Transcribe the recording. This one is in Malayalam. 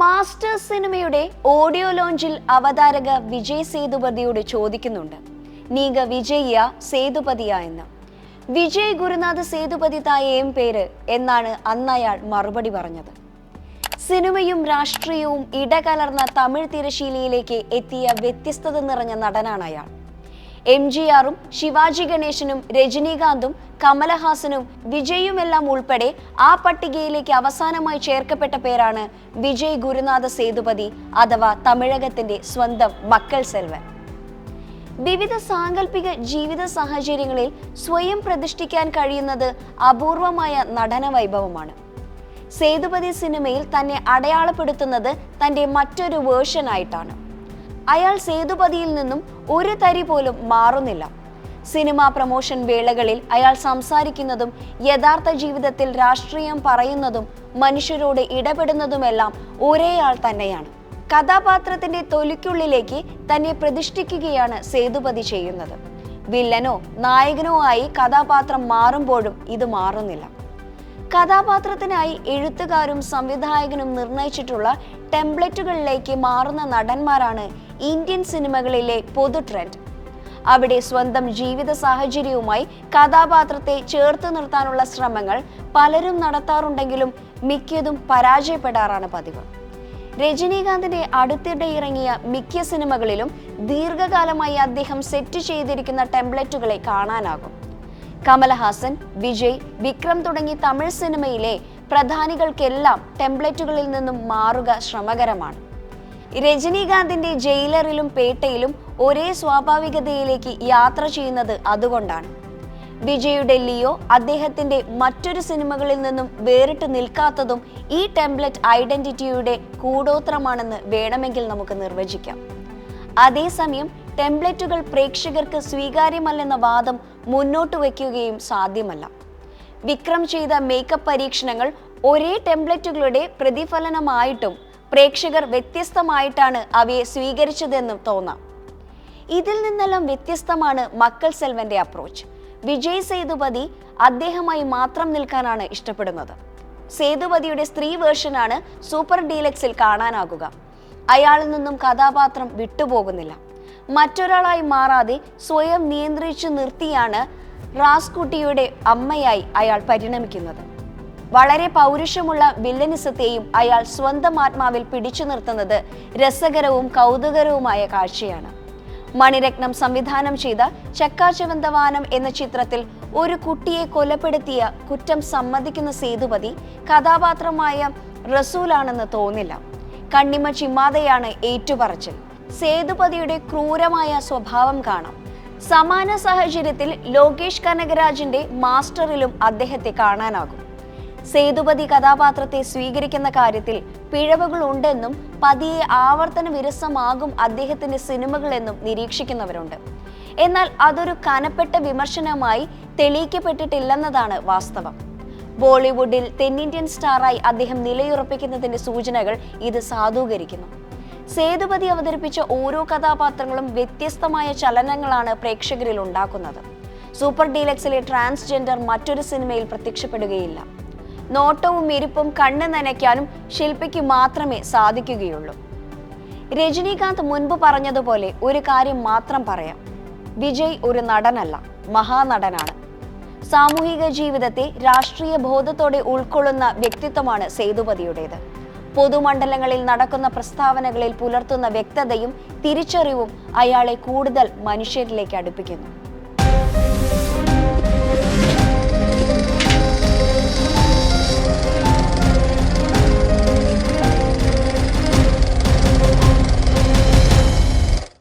മാസ്റ്റർ സിനിമയുടെ ഓഡിയോ ലോഞ്ചിൽ അവതാരക വിജയ് സേതുപതിയോട് ചോദിക്കുന്നുണ്ട്. നീക വിജയ്യ സേതുപതിയ എന്ന്. വിജയ് ഗുരുനാഥ് സേതുപതി തായേം പേര് എന്നാണ് അന്ന് അയാൾ മറുപടി പറഞ്ഞത്. സിനിമയും രാഷ്ട്രീയവും ഇടകലർന്ന തമിഴ് തിരശീലയിലേക്ക് എത്തിയ വ്യത്യസ്തത നിറഞ്ഞ നടനാണ് അയാൾ. എം ജി ആറും ശിവാജി ഗണേശനും രജനീകാന്തും കമലഹാസനും വിജയുമെല്ലാം ഉൾപ്പെടെ ആ പട്ടികയിലേക്ക് അവസാനമായി ചേർക്കപ്പെട്ട പേരാണ് വിജയ് ഗുരുനാഥ സേതുപതി അഥവാ തമിഴകത്തിന്റെ സ്വന്തം മക്കൾ സെൽവൻ. വിവിധ സാങ്കല്പിക ജീവിത സാഹചര്യങ്ങളിൽ സ്വയം പ്രതിഷ്ഠിക്കാൻ കഴിയുന്നത് അപൂർവമായ നടന വൈഭവമാണ് സേതുപതി സിനിമയിൽ തന്നെ അടയാളപ്പെടുത്തുന്നത് തന്റെ മറ്റൊരു വേർഷൻ ആയിട്ടാണ്. അയാൾ സേതുപതിയിൽ നിന്നും ഒരു തരി പോലും മാറുന്നില്ല. സിനിമാ പ്രമോഷൻ വേളകളിൽ അയാൾ സംസാരിക്കുന്നതും യഥാർത്ഥ ജീവിതത്തിൽ രാഷ്ട്രീയം പറയുന്നതും മനുഷ്യരോട് ഇടപെടുന്നതുമെല്ലാം ഒരേയാൾ തന്നെയാണ്. കഥാപാത്രത്തിന്റെ തൊലിക്കുള്ളിലേക്ക് തന്നെ പ്രതിഷ്ഠിക്കുകയാണ് സേതുപതി ചെയ്യുന്നത്. വില്ലനോ നായകനോ ആയി കഥാപാത്രം മാറുമ്പോഴും ഇത് മാറുന്നില്ല. കഥാപാത്രത്തിനായി എഴുത്തുകാരും സംവിധായകനും നിർണയിച്ചിട്ടുള്ള ടെംപ്ലേറ്റുകളിലേക്ക് മാറുന്ന നടന്മാരാണ് ഇന്ത്യൻ സിനിമകളിലെ പൊതു ട്രെൻഡ്. അവിടെ സ്വന്തം ജീവിത സാഹചര്യവുമായി കഥാപാത്രത്തെ ചേർത്ത് നിർത്താനുള്ള ശ്രമങ്ങൾ പലരും നടത്താറുണ്ടെങ്കിലും മിക്കതും പരാജയപ്പെടാറാണ് പതിവ്. രജനീകാന്തിന്റെ അടുത്തിടെ ഇറങ്ങിയ മിക്ക സിനിമകളിലും ദീർഘകാലമായി അദ്ദേഹം സെറ്റ് ചെയ്തിരിക്കുന്ന ടെംപ്ലേറ്റുകളെ കാണാനാകും. കമലഹാസൻ വിജയ് വിക്രം തുടങ്ങി തമിഴ് സിനിമയിലെ പ്രധാനികൾക്കെല്ലാം ടെംപ്ലേറ്റുകളിൽ നിന്നും മാറുക ശ്രമകരമാണ്. രജനീകാന്തിന്റെ ജയിലറിലും പേട്ടയിലും ഒരേ സ്വാഭാവികതയിലേക്ക് യാത്ര ചെയ്യുന്നത് അതുകൊണ്ടാണ്. വിജയുടെ ലിയോ അദ്ദേഹത്തിന്റെ മറ്റൊരു സിനിമകളിൽ നിന്നും വേറിട്ട് നിൽക്കാത്തതും ഈ ടെംപ്ലറ്റ് ഐഡന്റിറ്റിയുടെ കൂടോത്രമാണെന്ന് വേണമെങ്കിൽ നമുക്ക് നിർവചിക്കാം. അതേസമയം ടെംപ്ലേറ്റുകൾ പ്രേക്ഷകർക്ക് സ്വീകാര്യമല്ലെന്ന വാദം മുന്നോട്ട് വയ്ക്കുകയും സാധ്യമല്ല. വിക്രം ചെയ്ത മേക്കപ്പ് പരീക്ഷണങ്ങൾ ഒരേ ടെംപ്ലേറ്റുകളുടെ പ്രതിഫലനമായിട്ടും പ്രേക്ഷകർ വ്യത്യസ്തമായിട്ടാണ് അവയെ സ്വീകരിച്ചതെന്നും തോന്നാം. ഇതിൽ നിന്നെല്ലാം വ്യത്യസ്തമാണ് മക്കൾ സെൽവന്റെ അപ്രോച്ച് വിജയ് സേതുപതി അദ്ദേഹമായി മാത്രം നിൽക്കാനാണ് ഇഷ്ടപ്പെടുന്നത്. സേതുപതിയുടെ സ്ത്രീ വേർഷനാണ് സൂപ്പർ ഡീലക്സിൽ കാണാനാകുക. അയാളിൽ നിന്നും കഥാപാത്രം വിട്ടുപോകുന്നില്ല. മറ്റൊരാളായി മാറാതെ സ്വയം നിയന്ത്രിച്ചു നിർത്തിയാണ് റാസ്കുട്ടിയുടെ അമ്മയായി അയാൾ പരിണമിക്കുന്നത്. വളരെ പൗരുഷമുള്ള വില്ലനിസത്തെയും അയാൾ സ്വന്തം ആത്മാവിൽ പിടിച്ചു നിർത്തുന്നത് രസകരവും കൗതുകരവുമായ കാഴ്ചയാണ്. മണിരത്നം സംവിധാനം ചെയ്ത ചക്കാചവന്തവാനം എന്ന ചിത്രത്തിൽ ഒരു കുട്ടിയെ കൊലപ്പെടുത്തിയ കുറ്റം സമ്മതിക്കുന്ന സേതുപതി കഥാപാത്രമായ റസൂലാണെന്ന് തോന്നില്ല. കണ്ണിമ ചിമ്മാതെയാണ് ഏറ്റുപറച്ചിൽ. സേതുപതിയുടെ ക്രൂരമായ സ്വഭാവം കാണാം. സമാന സാഹചര്യത്തിൽ ലോകേഷ് കനകരാജിന്റെ മാസ്റ്ററിലും അദ്ദേഹത്തെ കാണാനാകും. സേതുപതി കഥാപാത്രത്തെ സ്വീകരിക്കുന്ന കാര്യത്തിൽ പിഴവുകൾ ഉണ്ടെന്നും പതിയെ ആവർത്തന വിരസമാകും അദ്ദേഹത്തിന്റെ സിനിമകളെന്നും നിരീക്ഷിക്കുന്നവരുണ്ട്. എന്നാൽ അതൊരു കനപ്പെട്ട വിമർശനമായി തെളിയിക്കപ്പെട്ടിട്ടില്ലെന്നതാണ് വാസ്തവം. ബോളിവുഡിൽ തെന്നിന്ത്യൻ സ്റ്റാറായി അദ്ദേഹം നിലയുറപ്പിക്കുന്നതിന്റെ സൂചനകൾ ഇത് സാധൂകരിക്കുന്നു. സേതുപതി അവതരിപ്പിച്ച ഓരോ കഥാപാത്രങ്ങളും വ്യത്യസ്തമായ ചലനങ്ങളാണ് പ്രേക്ഷകരിൽ ഉണ്ടാക്കുന്നത്. സൂപ്പർ ഡീലക്സിലെ ട്രാൻസ്ജെൻഡർ മറ്റൊരു സിനിമയിൽ പ്രത്യക്ഷപ്പെടുകയില്ല. നോട്ടവും ഇരിപ്പും കണ്ണ് നനയ്ക്കാനും ശില്പിക്ക് മാത്രമേ സാധിക്കുകയുള്ളൂ. രജനീകാന്ത് മുൻപ് പറഞ്ഞതുപോലെ ഒരു കാര്യം മാത്രം പറയാം. വിജയ് ഒരു നടനല്ല മഹാനടനാണ്. സാമൂഹിക ജീവിതത്തെ രാഷ്ട്രീയ ബോധത്തോടെ ഉൾക്കൊള്ളുന്ന വ്യക്തിത്വമാണ് സേതുപതിയുടേത്. പൊതുമണ്ഡലങ്ങളിൽ നടക്കുന്ന പ്രസ്താവനകളിൽ പുലർത്തുന്ന വ്യക്തതയും തിരിച്ചറിവും അയാളെ കൂടുതൽ മനുഷ്യരിലേക്ക് അടുപ്പിക്കുന്നു.